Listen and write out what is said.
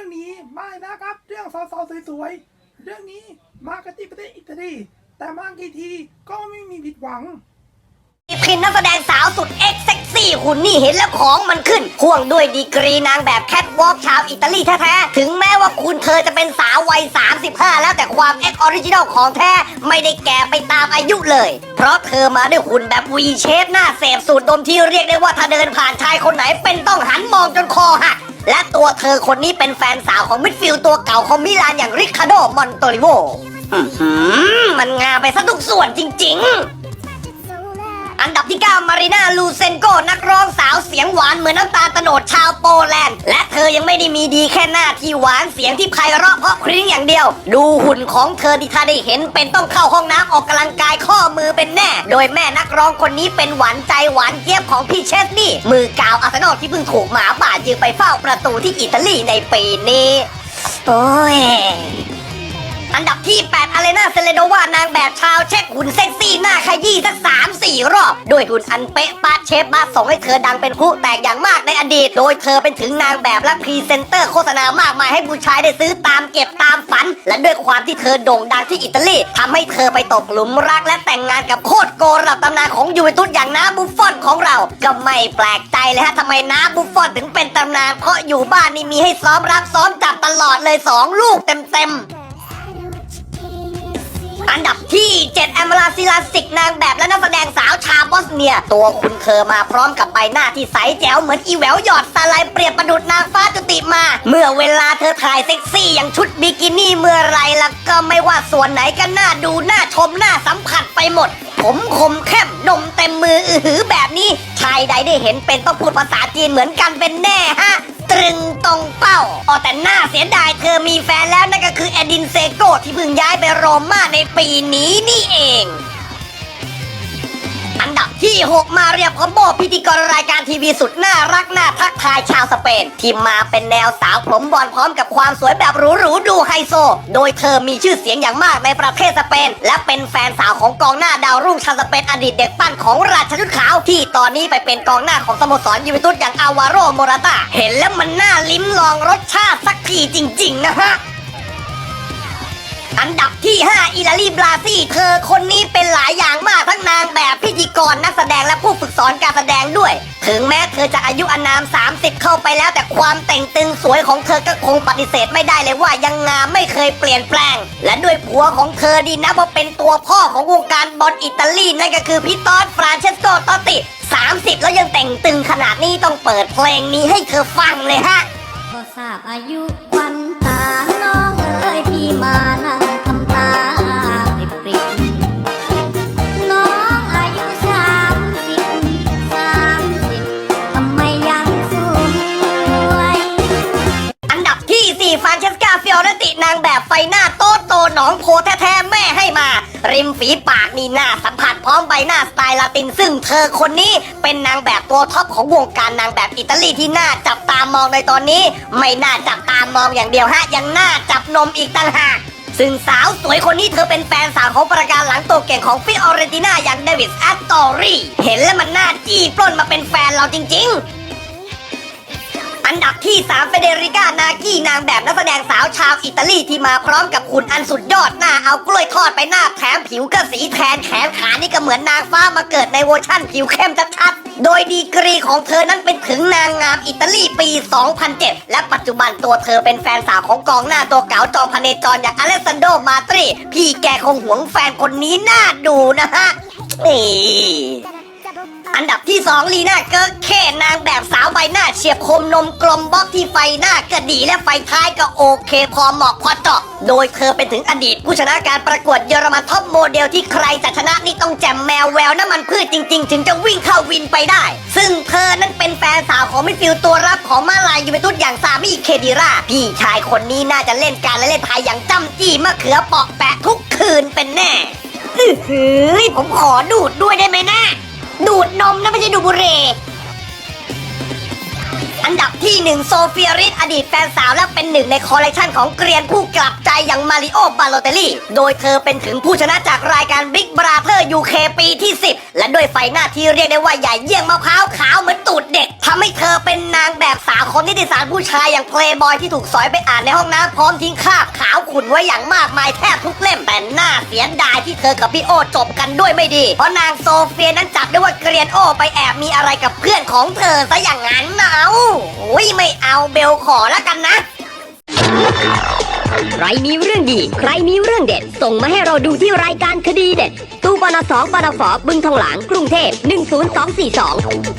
รื่องนี้ไม่นะครับ เรื่องสาวๆสวยๆ เรื่องนี้มากันที่ประเทศอิตาลี แต่มากี่ทีก็ไม่มีผิดหวังพินนักแสดงสาวสุดเอ็กเซ็กซี่หุ่นนี่เห็นแล้วของมันขึ้นพ่วงด้วยดีกรีนางแบบแคทวอล์กชาวอิตาลีแท้ๆ ถึงแม้ว่าคุณเธอจะเป็นสาววัย 35 แล้วแต่ความเอ็กออริจินอลของแท้ ไม่ได้แก่ไปตามอายุเลย เพราะเธอมาด้วยหุ่นแบบวีเชฟหน้าเสพสูตรดมที่เรียกได้ว่าถ้าเดินผ่านชายคนไหนเป็นต้องหันมองจนคอหัก ตัวเธอคนนี้เป็นแฟนสาวของมิดฟิลด์ตัวเก่าของมิลานอย่างริคาโดมอนโตริโวอื้อหือมันงามไปซะทุกส่วนจริง ๆ อันดับที่ 9 มารีนาลูเซนโกนักร้องสาวเสียงหวานเหมือนน้ำตาโตโนดชาวโปแลนด์ และเธอยังไม่ได้มีดีแค่หน้าที่หวานเสียงที่ไพเราะเพราะพริ้งอย่างเดียว ดูหุ่นของเธอที่ถ้าได้เห็นเป็นต้องเข้าห้องน้ำออกกำลังกายข้อมือเป็นแน่ โดยแม่นักร้องคนนี้เป็นหวานใจหวานเจี๊ยบของพี่เชสนี่ มือกาวอาร์เซนอลที่เพิ่งถูกหมาป่ายืมไปเฝ้าประตูที่อิตาลีในปีนี้โอ้ย อันดับที่ 8อเลนาเซเลโดวานางแบบชาวเช็คหุ่นเซ็กซี่หน้าขยี้สักสามสี่รอบ ด้วยหุ่นอันเป๊ะปาดเชฟมาส่งให้เธอดังเป็นผู้แตกอย่างมากในอดีต โดยเธอเป็นถึงนางแบบและพรีเซนเตอร์โฆษณามากมายให้ผู้ชายได้ซื้อตามเก็บตามฝัน และด้วยความที่เธอโด่งดังที่อิตาลีทำให้เธอไปตกหลุมรักและแต่งงานกับโคตรโกระดับตำนานของยูเวนตุสอย่างน้าบุฟฟอนของเรา ก็ไม่แปลกใจเลยฮะทำไมน้าบุฟฟอนถึงเป็นตำนาน เพราะอยู่บ้านนี่มีให้ซ้อมรับซ้อมจับตลอดเลยสองลูกเต็มๆ อันดับที่7แอมลาซิลาสิกนางแบบและนักแสดงสาวชาวบอสเนีย ตัวคุณเธอมาพร้อมกับใบหน้าที่ใสแจ๋วเหมือนอีแหววหยอดสไลด์เปรียบประดุดนางฟ้าจุติมา เมื่อเวลาเธอถ่ายเซ็กซี่อย่างชุดบิกินี่เมื่อไรแล้วก็ไม่ว่าส่วนไหนก็น่าดูน่าชมน่าสัมผัสไปหมด ผมคมเข้มนมเต็มมืออือหือแบบนี้ชายใดได้เห็นเป็นต้องพูดภาษาจีนเหมือนกันเป็นแน่ฮะตรึงตรงเป้าอ๋อแต่หน่าเสียดายเธอมีแฟนแล้ว เซโกที่เพิ่งย้ายไปโรม่าในปีนี้นี่เอง อันดับที่ 6 มาเรียพอมโบพิธีกรรายการทีวีสุดน่ารักน่าทักทายชาวสเปน ที่มาเป็นแนวสาวผมบอลพร้อมกับความสวยแบบหรูๆดูไฮโซ โดยเธอมีชื่อเสียงอย่างมากในประเทศสเปน และเป็นแฟนสาวของกองหน้าดาวรุ่งชาวสเปนอดีตเด็กปั้นของราชชุดขาวที่ตอนนี้ไปเป็นกองหน้าของสโมสรยูเวนตุสอย่างอาวาโรโมราตาเห็นแล้วมันน่าลิ้มลองรสชาติสักทีจริง ๆ นะฮะ อันดับที่ 5 อิลาลีบราซีเธอคนนี้เป็นหลายอย่างมากทั้งนางแบบพิธีกรนักแสดงและผู้ฝึกสอนการแสดงด้วย ถึงแม้เธอจะอายุอานาม 30 เข้าไปแล้วแต่ความแต่งตึงสวยของเธอก็คงปฏิเสธไม่ได้เลยว่ายังงามไม่เคยเปลี่ยนแปลง และด้วยผัวของเธอดีนะว่าเป็นตัวพ่อของวงการบอลอิตาลีนั่นก็คือพี่ตอสฟรานเชสโกตอตติ 30 แล้วยังแต่งตึงขนาดนี้ต้องเปิดเพลงนี้ให้เธอฟังเลยฮะก็ทราบอายุวันตา นางแบบไฟหน้าโตโตหนองโพแท้ๆแม่ให้มา ริมฝีปากนี่หน้าสัมผัสพร้อมใบหน้าสไตล์ลาติน ซึ่งเธอคนนี้เป็นนางแบบตัวท็อปของวงการนางแบบอิตาลีที่น่าจับตามองในตอนนี้ ไม่น่าจับตามองอย่างเดียวฮะยังน่าจับนมอีกต่างหากซึ่งสาวสวยคนนี้เธอเป็นแฟนสาวของประการหลังตัวเก่งของฟิออเรติน่าอย่างเดวิดแอตตอรี่เห็นแล้วมันน่าจี้ปล้นมาเป็นแฟนเราจริง ๆ อันดับที่3เฟเดริกานากี้นางแบบนักแสดงสาวชาวอิตาลีที่มาพร้อมกับหุ่นอันสุดยอดหน้าเอากล้วยทอดไปหน้าแถมผิวก็สีแทนแขนขานี่ก็เหมือนนางฟ้ามาเกิดในเวอร์ชั่นผิวเข้มชัดๆโดยดีกรีของเธอนั้นเป็นถึงนางงามอิตาลีปี 2007 และปัจจุบันตัวเธอเป็นแฟนสาวของกองหน้าตัวเก๋าจอมพเนจรอย่างอเล็กซานโดมาตรีพี่แกคงหวงแฟนคนนี้น่าดูนะฮะนี่ อันดับที่ 2 ลีน่าเกิร์กเคนางแบบสาวใบหน้าเฉียบคมนมกลมบล็อกที่ไฟหน้าก็ดีและไฟท้ายก็โอเค พอเหมาะพอเจาะโดยเธอเป็นถึงอดีต ผู้ชนะการประกวดเยอรมันท็อปโมเดลที่ใครจะชนะนี่ต้องแจมแมวแววน้ำมันพืชจริง ๆ ถึงจะวิ่งเข้าวินไปได้ ซึ่งเธอนั้นเป็นแฟนสาวของมิดฟิลด์ตัวรับของมาลายยูเวนตุสอย่างซามีเคดิราพี่ชายคนนี้น่าจะเล่นการและเล่นพายอย่างจ้ำจี้มะเขือเปาะแปะทุกคืนเป็นแน่อื้อหือผมขอดูดด้วยได้ไหมนะ ดูดนมนะไม่ใช่ดูดบุหรี่ อันดับที่หนึ่งโซเฟียริสอดีตแฟนสาวและเป็นหนึ่งในคอลเลกชันของเกรียนผู้กลับใจอย่างมาริโอบาโลเตลลี่ โดยเธอเป็นถึงผู้ชนะจากรายการ Big Brother UK ปีที่ 10 และด้วยไฟหน้าที่เรียกได้ว่าใหญ่เยี่ยงมะพร้าวขาวเหมือนตูดเด็กทำให้เธอเป็นนางแบบสาวของนิติสารผู้ชายอย่างเพลย์บอยที่ถูกสอยไปอ่านในห้องน้ำพร้อมทิ้งคราบขาวขุ่นไว้อย่างมากมายแทบทุกเล่มแต่หน่าเสียดายที่เธอกับพี่โอจบกันด้วยไม่ดี เพราะนางโซเฟียนั้นจับได้ว่าเกรียนโอไปแอบมีอะไรกับเพื่อนของเธอซะอย่างนั้นนะเอายไม่เอาเบลขอแล้วกันนะ ใครมีเรื่องดี ใครมีเรื่องเด็ด ส่งมาให้เราดูที่รายการคดีเด็ด ตู้ปนสองปนฝบึงทองหลางกรุงเทพ 10242